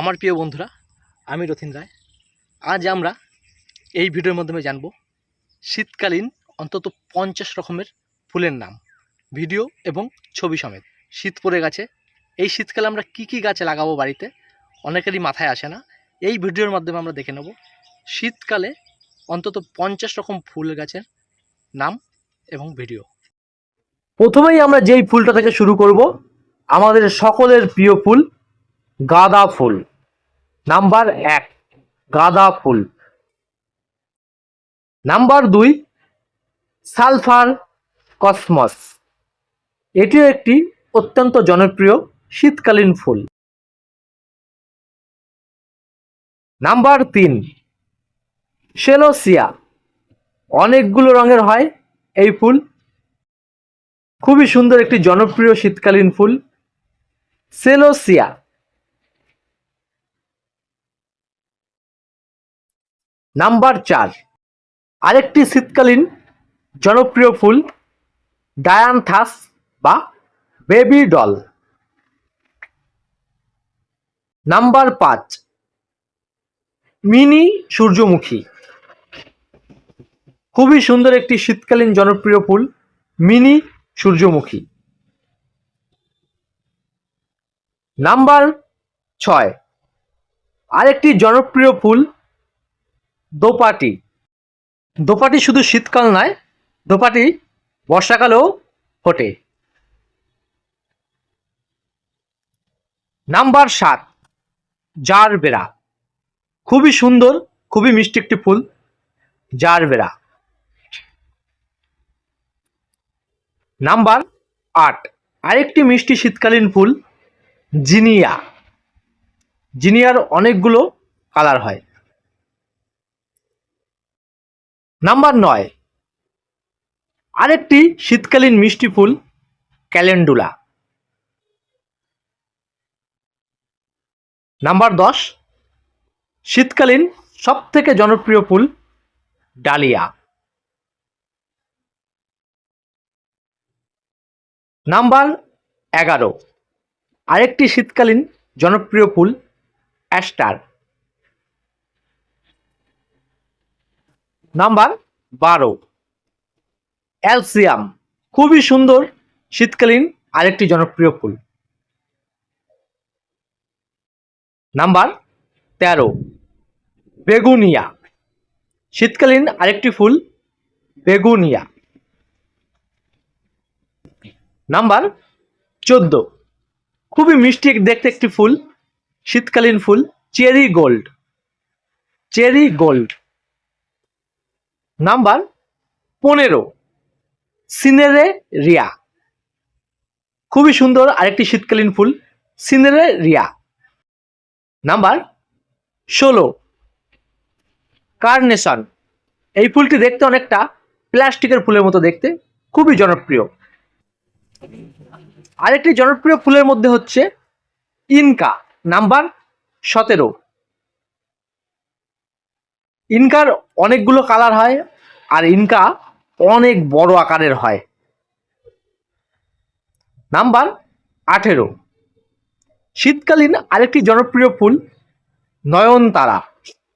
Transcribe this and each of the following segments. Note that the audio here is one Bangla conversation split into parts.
আমার প্রিয় বন্ধুরা, আমি রথিন রায়। আজ আমরা এই ভিডিওর মাধ্যমে জানব শীতকালীন অন্তত পঞ্চাশ রকমের ফুলের নাম, ভিডিও এবং ছবি সমেত। শীত পড়ে গেছে, এই শীতকালে আমরা কি কি গাছে লাগাবো বাড়িতে অনেকেরই মাথায় আসে না। এই ভিডিওর মাধ্যমে আমরা দেখে নেব শীতকালে অন্তত পঞ্চাশ রকম ফুল গাছের নাম এবং ভিডিও। প্রথমেই আমরা যেই ফুলটা থেকে শুরু করব, আমাদের সকলের প্রিয় ফুল গাঁদা ফুল। নাম্বার এক, গাঁদা ফুল। নাম্বার দুই, সালফার কসমস। এটিও একটি অত্যন্ত জনপ্রিয় শীতকালীন ফুল। নাম্বার তিন, সেলোসিয়া। অনেকগুলো রঙের হয় এই ফুল। খুবই সুন্দর একটি জনপ্রিয় শীতকালীন ফুল। সেলোসিয়া। নাম্বার চার। আরেকটি শীতকালীন জনপ্রিয় ফুল ডায়ানথাস বা বেবি ডল। নাম্বার পাঁচ, মিনি সূর্যমুখী। খুবই সুন্দর একটি শীতকালীন জনপ্রিয় ফুল, মিনি সূর্যমুখী। নাম্বার ছয়, আরেকটি জনপ্রিয় ফুল দোপাটি। দোপাটি শুধু শীতকাল নয়, দোপাটি বর্ষাকালেও ফোটে। নাম্বার সাত জার বেড়া খুবই সুন্দর, খুবই মিষ্টি একটি ফুল জার বেড়া নাম্বার আট, আরেকটি মিষ্টি শীতকালীন ফুল, জিনিয়া। জিনিয়ার অনেকগুলো কালার হয়। নাম্বার নয়। আরেকটি শীতকালীন মিষ্টি ফুল, ক্যালেন্ডুলা। নাম্বার দশ, শীতকালীন সব থেকে জনপ্রিয় ফুল, ডালিয়া। নাম্বার এগারো, আরেকটি শীতকালীন জনপ্রিয় ফুল, অ্যাস্টার। নাম্বার বারো। অ্যালসিয়াম, খুবই সুন্দর, শীতকালীন আরেকটি জনপ্রিয় ফুল। নাম্বার তেরো, বেগুনিয়া, শীতকালীন আরেকটি ফুল, বেগুনিয়া। নাম্বার চোদ্দ, খুবই মিষ্টি দেখতে একটি ফুল, শীতকালীন ফুল, cherry gold. Cherry gold. Number পনেরো, সিনেরে রিয়া। খুবই সুন্দর আরেকটি শীতকালীন ফুল, সিনেরে রিয়া। নাম্বার ষোলো, কার্নেশন। এই ফুলটি দেখতে অনেকটা প্লাস্টিকের ফুলের মতো দেখতে, খুবই জনপ্রিয়। আরেকটি জনপ্রিয় ফুলের মধ্যে হচ্ছে ইনকা, নাম্বার সতেরো। ইনকার অনেকগুলো কালার হয় আর ইনকা অনেক বড় আকারের হয়। নাম্বার আঠেরো। শীতকালীন আরেকটি জনপ্রিয় ফুল নয়নতারা।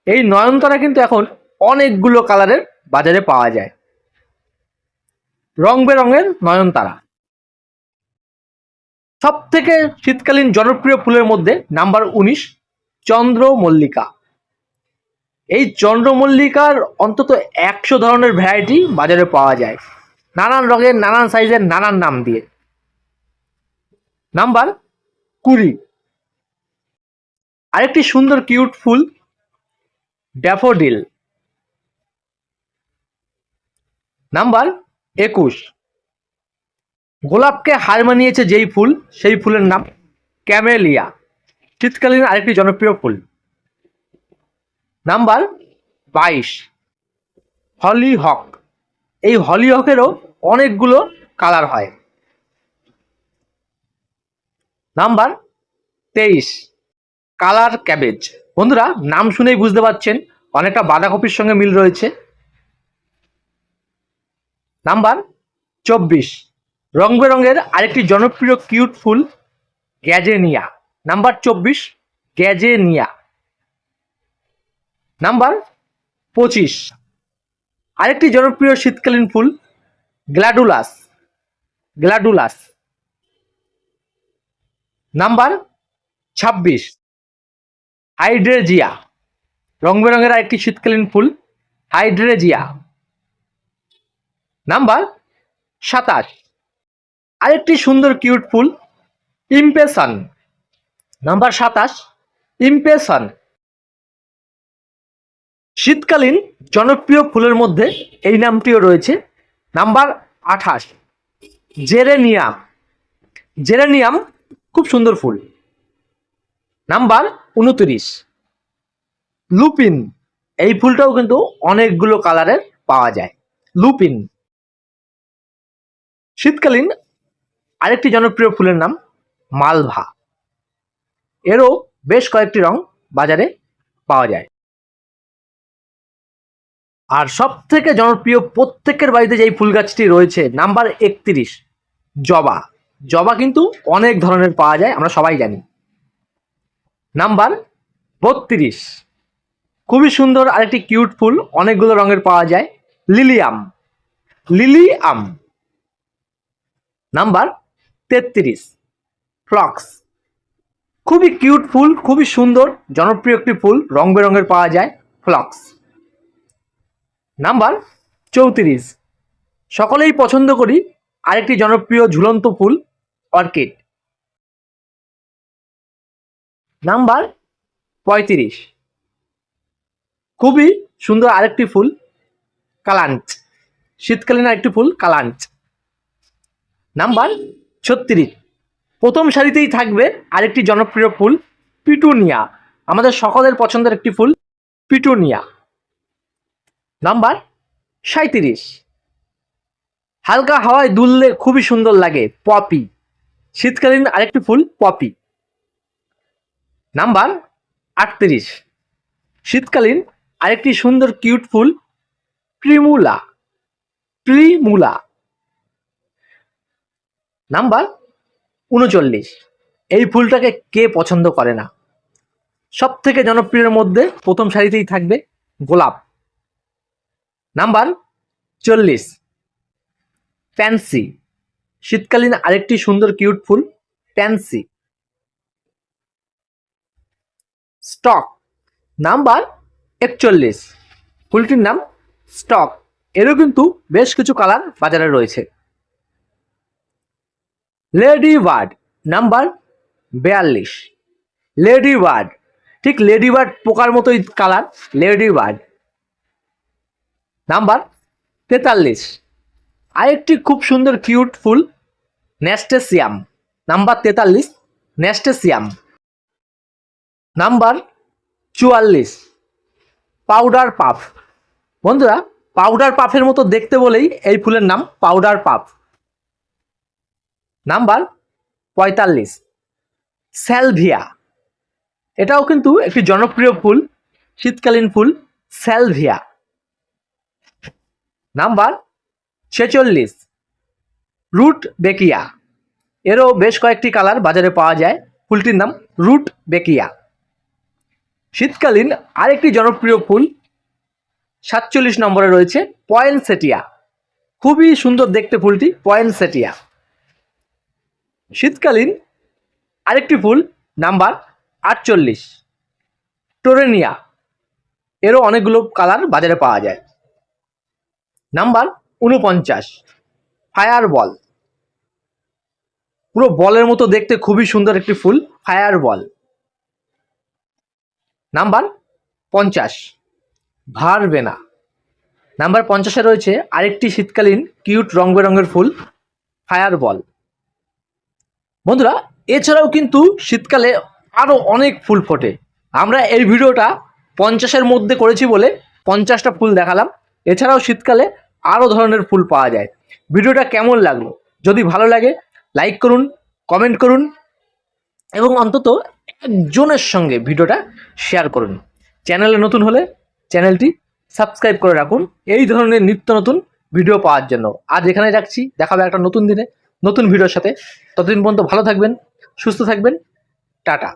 এই নয়নতারা কিন্তু এখন অনেকগুলো কালারের বাজারে পাওয়া যায়। রং বেরঙের নয়নতারা। সব থেকে শীতকালীন জনপ্রিয় ফুলের মধ্যে নাম্বার উনিশ চন্দ্রমল্লিকা। এই চন্দ্রমল্লিকার অন্তত একশো ধরনের ভ্যারাইটি বাজারে পাওয়া যায়। নানান রঙের, নানান সাইজের নানান নাম দিয়ে। নাম্বার কুড়ি। আরেকটি সুন্দর কিউট ফুল ড্যাফোডিল নাম্বার একুশ। গোলাপকে হার মানিয়েছে যেই ফুল, সেই ফুলের নাম ক্যামেলিয়া শীতকালীন আরেকটি জনপ্রিয় ফুল। নাম্বার বাইশ, হলি হক। এই হলি হকেরও অনেকগুলো কালার হয়। নাম্বার তেইশ, কালার ক্যাবেজ। বন্ধুরা, নাম শুনেই বুঝতে পারছেন, অনেকটা বাঁধাকপির সঙ্গে মিল রয়েছে। নাম্বার চব্বিশ রং বেরঙের আরেকটি জনপ্রিয় কিউট ফুল গ্যাজেনিয়া। নাম্বার চব্বিশ, গ্যাজেনিয়া। নাম্বার পঁচিশ। আরেকটি জনপ্রিয় শীতকালীন ফুল গ্ল্যাডুলাস গ্ল্যাডুলাস নাম্বার ছাব্বিশ। হাইড্রেজিয়া। রং বেরঙের আরেকটি শীতকালীন ফুল, হাইড্রেজিয়া। নাম্বার সাতাশ। আরেকটি সুন্দর কিউট ফুল ইমপেশন নাম্বার সাতাশ ইমপেশন শীতকালীন জনপ্রিয় ফুলের মধ্যে এই নামটিও রয়েছে। নাম্বার আঠাশ, জেরেনিয়াম। জেরেনিয়াম খুব সুন্দর ফুল। নাম্বার উনত্রিশ, লুপিন। এই ফুলটাও কিন্তু অনেকগুলো কালারের পাওয়া যায়। লুপিন। শীতকালীন আরেকটি জনপ্রিয় ফুলের নাম মালভা। এরও বেশ কয়েকটি রং বাজারে পাওয়া যায়। আর সব থেকে জনপ্রিয় প্রত্যেকের বাড়িতে যেই ফুল গাছটি রয়েছে, নাম্বার একত্রিশ, জবা। জবা কিন্তু অনেক ধরনের পাওয়া যায়, আমরা সবাই জানি। নাম্বার বত্রিশ, খুবই সুন্দর আরেকটি কিউট ফুল, অনেকগুলো রঙের পাওয়া যায়, লিলিয়াম। লিলিয়াম। নাম্বার তেত্রিশ, ফ্লক্স। খুবই কিউট ফুল, খুবই সুন্দর, জনপ্রিয় একটি ফুল, রং বেরঙের পাওয়া যায়, ফ্লক্স। নাম্বার চৌত্রিশ। সকলেই পছন্দ করি আরেকটি জনপ্রিয় ঝুলন্ত ফুল, অর্কিড। নাম্বার পঁয়ত্রিশ। খুবই সুন্দর আরেকটি ফুল, কালাঞ্চ। শীতকালীন আরেকটি ফুল, কালাঞ্চ। নাম্বার ছত্রিশ। প্রথম সারিতেই থাকবে আরেকটি জনপ্রিয় ফুল, পিটুনিয়া। আমাদের সকলের পছন্দের একটি ফুল, পিটুনিয়া। নাম্বার সাঁত্রিশ হালকা হাওয়ায় দুললে খুবই সুন্দর লাগে, পপি। শীতকালীন আরেকটি ফুল, পপি। নাম্বার আটত্রিশ। শীতকালীন আরেকটি সুন্দর কিউট ফুল, প্রিমুলা। প্রিমুলা। নাম্বার উনচল্লিশ। এই ফুলটাকে কে পছন্দ করে না? সব থেকে জনপ্রিয়ের মধ্যে প্রথম সারিতেই থাকবে গোলাপ। নাম্বার চল্লিশ। প্যান্সি। শীতকালীন আরেকটি সুন্দর কিউট ফুল, প্যান্সি। স্টক। নাম্বার একচল্লিশ। ফুলটির নাম স্টক। এরও কিন্তু বেশ কিছু কালার বাজারে রয়েছে। লেডি বার্ড নাম্বার বেয়াল্লিশ। লেডি বার্ড ঠিক লেডি বার্ড পোকার মতোই কালার, লেডি বার্ড নাম্বার তেতাল্লিশ। আরেকটি খুব সুন্দর কিউট ফুল, নেস্টেসিয়াম। নাম্বার তেতাল্লিশ, নেস্টেসিয়াম। নাম্বার চুয়াল্লিশ, পাউডার পাফ। বন্ধুরা, পাউডার পাফের মতো দেখতে বলেই এই ফুলের নাম পাউডার পাফ। নাম্বার পঁয়তাল্লিশ, স্যালভিয়া। এটাও কিন্তু একটি জনপ্রিয় ফুল, শীতকালীন ফুল, স্যালভিয়া। নাম্বার ছেচল্লিশ, রুট বেকিয়া। এরও বেশ কয়েকটি কালার বাজারে পাওয়া যায়। ফুলটির নাম রুট বেকিয়া। শীতকালীন আরেকটি জনপ্রিয় ফুল সাতচল্লিশ নম্বরে রয়েছে পয়েন পয়েনসেটিয়া খুবই সুন্দর দেখতে ফুলটি পয়েন পয়েনসেটিয়া শীতকালীন আরেকটি ফুল নাম্বার আটচল্লিশ, টোরেনিয়া। এরও অনেকগুলো কালার বাজারে পাওয়া যায়। নাম্বার উনপঞ্চাশ ফায়ার বল পুরো বলের মতো দেখতে খুবই সুন্দর একটি ফুল ফায়ার বল নাম্বার পঞ্চাশ, ভারবেনা। নাম্বার পঞ্চাশে রয়েছে আরেকটি শীতকালীন কিউট রং বেরঙের ফুল ফায়ার বল বন্ধুরা, এছাড়াও কিন্তু শীতকালে আরও অনেক ফুল ফোটে। আমরা এই ভিডিওটা পঞ্চাশের মধ্যে করেছি বলে পঞ্চাশটা ফুল দেখালাম। এছাড়াও শীতকালে আরও ধরনের ফুল পাওয়া যায়। ভিডিওটা কেমন লাগল? যদি ভালো লাগে লাইক করুন কমেন্ট করুন এবং অন্তত একজনের সঙ্গে ভিডিওটা শেয়ার করুন। চ্যানেলে নতুন হলে চ্যানেলটি সাবস্ক্রাইব করে রাখুন। এই ধরনের নিত্য নতুন ভিডিও পাওয়ার জন্য। আজ এখানে রাখছি। দেখাবে একটা নতুন দিনে, নতুন ভিডিওর সাথে। ততদিন পর্যন্ত ভালো থাকবেন, সুস্থ থাকবেন। টাটা।